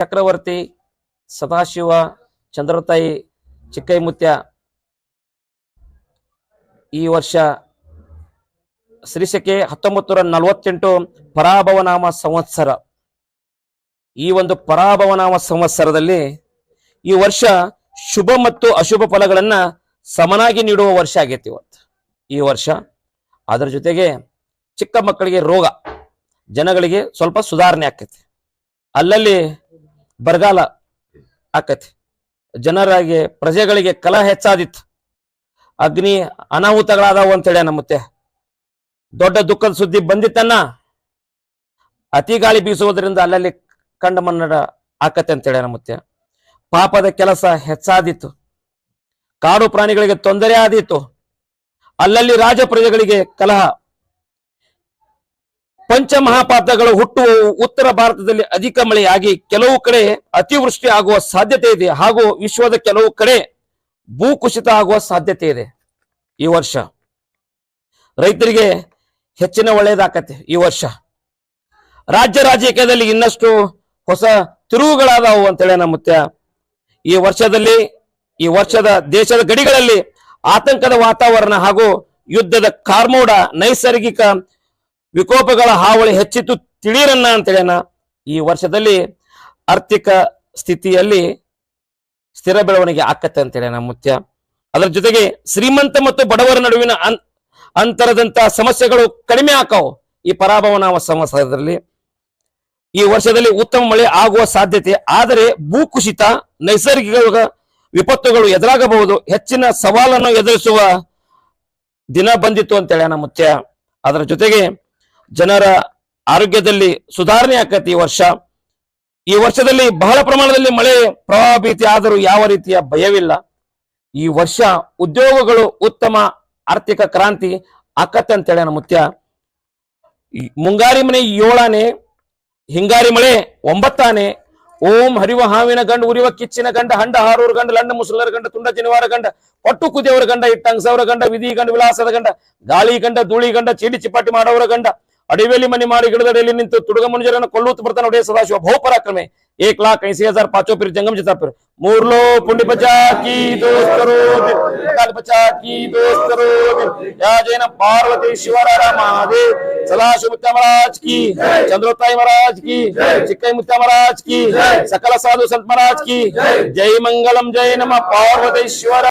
ಚಕ್ರವರ್ತಿ, ಸದಾಶಿವ, ಚಂದ್ರತಾಯಿ, ಚಿಕ್ಕೈಮುತ್ಯ ಈ ವರ್ಷ ಶ್ರೀಶಕೆ ಹತ್ತೊಂಬತ್ತು ನೂರ ನಲವತ್ತೆಂಟು ಪರಾಭವನಾಮ ಸಂವತ್ಸರ. ಈ ಒಂದು ಪರಾಭವನಾಮ ಸಂವತ್ಸರದಲ್ಲಿ ಈ ವರ್ಷ ಶುಭ ಮತ್ತು ಅಶುಭ ಫಲಗಳನ್ನ ಸಮನಾಗಿ ನೀಡುವ ವರ್ಷ ಆಗೈತಿ ಇವತ್ತು. ಈ ವರ್ಷ ಅದರ ಜೊತೆಗೆ ಚಿಕ್ಕ ಮಕ್ಕಳಿಗೆ ರೋಗ, ಜನಗಳಿಗೆ ಸ್ವಲ್ಪ ಸುಧಾರಣೆ ಆಕೈತಿ ಅಲ್ಲಲ್ಲಿ ಬರಗಾಲ ಆಕತಿ. ಜನರಾಗಿ ಪ್ರಜೆಗಳಿಗೆ ಕಲಹ ಹೆಚ್ಚಾದಿತ್ತು. ಅಗ್ನಿ ಅನಾಹುತಗಳಾದವು ಅಂತೇಳಿ ನಮ್ಮತ್ತೆ ದೊಡ್ಡ ದುಃಖದ ಸುದ್ದಿ ಬಂದಿತ್ತನ್ನ. ಅತಿ ಗಾಳಿ ಬೀಸುವುದರಿಂದ ಅಲ್ಲಲ್ಲಿ ಕಂಡ ಮನ್ನಡ ಆಕತ್ತೆ ಅಂತೇಳಿ ನಮ್ಮತ್ತೆ ಪಾಪದ ಕೆಲಸ ಹೆಚ್ಚಾದಿತ್ತು. ಕಾಡು ಪ್ರಾಣಿಗಳಿಗೆ ತೊಂದರೆ ಆದಿತ್ತು ಅಲ್ಲಲ್ಲಿ ರಾಜ ಪ್ರಜೆಗಳಿಗೆ ಕಲಹ ಪಂಚಮಹಾಪಾತಗಳು ಹುಟ್ಟುವ ಉತ್ತರ ಭಾರತದಲ್ಲಿ ಅಧಿಕ ಮಳೆಯಾಗಿ ಕೆಲವು ಕಡೆ ಅತಿವೃಷ್ಟಿ ಆಗುವ ಸಾಧ್ಯತೆ ಇದೆ. ಹಾಗೂ ವಿಶ್ವದ ಕೆಲವು ಕಡೆ ಭೂಕುಸಿತ ಆಗುವ ಸಾಧ್ಯತೆ ಇದೆ ಈ ವರ್ಷ. ರೈತರಿಗೆ ಹೆಚ್ಚಿನ ಒಳ್ಳೆಯದಾಕತೆ ಈ ವರ್ಷ. ರಾಜ್ಯ ರಾಜಕೀಯದಲ್ಲಿ ಇನ್ನಷ್ಟು ಹೊಸ ತಿರುವುಗಳಾದವು ಅಂತೇಳಿ ನಮ್ಮ ಈ ವರ್ಷದಲ್ಲಿ, ಈ ವರ್ಷದ ದೇಶದ ಗಡಿಗಳಲ್ಲಿ ಆತಂಕದ ವಾತಾವರಣ ಹಾಗೂ ಯುದ್ಧದ ಕಾರ್ಮೋಡ ನೈಸರ್ಗಿಕ ವಿಕೋಪಗಳ ಹಾವಳಿ ಹೆಚ್ಚಿತ್ತು. ತಿಳಿರನ್ನ ಅಂತೇಳಿನ? ಈ ವರ್ಷದಲ್ಲಿ ಆರ್ಥಿಕ ಸ್ಥಿತಿಯಲ್ಲಿ ಸ್ಥಿರ ಬೆಳವಣಿಗೆ ಆಕತ್ತೆ ಅಂತೇಳಿ ನಮ್ಮ ಮುತ್ಯ? ಅದರ ಜೊತೆಗೆ ಶ್ರೀಮಂತ ಮತ್ತು ಬಡವರ ನಡುವಿನ ಅಂತರದಂತ ಸಮಸ್ಯೆಗಳು ಕಡಿಮೆ ಆಕಾವು. ಈ ಪರಾಭವನಾಮ ಸಮಸ್ಯೆದಲ್ಲಿ ಈ ವರ್ಷದಲ್ಲಿ ಉತ್ತಮ ಮಳೆ ಆಗುವ ಸಾಧ್ಯತೆ. ಆದರೆ ಭೂಕುಸಿತ, ನೈಸರ್ಗಿಕ ವಿಪತ್ತುಗಳು ಎದುರಾಗಬಹುದು. ಹೆಚ್ಚಿನ ಸವಾಲನ್ನು ಎದುರಿಸುವ ದಿನ ಬಂದಿತ್ತು ಅಂತೇಳಿ ನಮ್ಮ ಮುಖ್ಯ ಅದರ ಜೊತೆಗೆ ಜನರ ಆರೋಗ್ಯದಲ್ಲಿ ಸುಧಾರಣೆ ಆಕತಿ ಈ ವರ್ಷ. ಈ ವರ್ಷದಲ್ಲಿ ಬಹಳ ಪ್ರಮಾಣದಲ್ಲಿ ಮಳೆ ಪ್ರವಾಹ ಭೀತಿ ಆದರೂ ಯಾವ ರೀತಿಯ ಭಯವಿಲ್ಲ. ಈ ವರ್ಷ ಉದ್ಯೋಗಗಳು ಉತ್ತಮ ಆರ್ಥಿಕ ಕ್ರಾಂತಿ ಆಕತ್ತೆ ಅಂತೇಳಿ ನಮ್ಮ ಮುತ್ಯ. ಮುಂಗಾರಿ ಮನೆ ಏಳಾನೆ, ಹಿಂಗಾರಿ ಮಳೆ ಒಂಬತ್ತಾನೆ, ಓಂ ಹರಿವ ಹಾವಿನ ಗಂಡ ಉರಿವ ಕಿಚ್ಚಿನ ಗಂಡ, ಹಂಡ ಹಾರೂರ ಗಂಡ, ಲಂಡ ಮುಸಲರ ಗಂಡ, ತುಂಡ ಜನಿವಾರ ಗಂಡ, ಪಟ್ಟು ಕುದಿಯವರ ಗಂಡ, ಇಟ್ಟಂಗಸವರ ಗಂಡ, ವಿಧಿ ಗಂಡ, ವಿಲಾಸದ ಗಂಡ, ಗಾಳಿ ಗಂಡ, ಧೂಳಿ ಗಂಡ, ಚೀಡಿ ಚಿಪಾಟಿ ಮಾಡೋರ ಗಂಡ ಅಡವಿಯಲ್ಲಿ ಮನೆ ಮಾಡಿ ಗಿಡದಡಿಯಲ್ಲಿ ನಿಂತು ತುಡುಗ ಮನುಜರನ್ನು ಕೊಲ್ಲುತ್ತ ಬರ್ತಾನೆ ಒಡೆಯ ಸದಾಶಿವ ಬಹು ಪರಾಕ್ರಮೆ ಏಕ್ ಲಾಖ ಐಸಿ ಹಜಾರ್ ಪಾಚೋ ಪಿರ್ ಜಂಗಮ್ ಜಿತಾಪಿರ್ ಮೂರ್ಲೋ ಪುಂಡಿ ಬಚಾ ಕಿ ದೋಸ್ತರು ಕಾಲ್ ಬಚಾ ಕಿ ದೋಸ್ತರು ಯಾ ಜೈನ ಪಾರ್ವತಿ ಶಿವರಾರ ಮಹಾದೇವ್ ಸದಾಶಿವ ಮುತ್ಯ ಮಹಾರಾಜ್ ಕಿ ಚಂದ್ರೋತಾಯಿ ಮಹಾರಾಜ್ ಕಿ ಚಿಕ್ಕೈ ಮುತ್ಯ ಮಹಾರಾಜ್ ಕಿ ಸಕಲ ಸಾಧು ಸಂತ ಮಹಾರಾಜ್ ಕಿ ಜೈ ಮಂಗಲಂ ಜೈ ನಮ ಪಾರ್ವತೇಶ್ವರ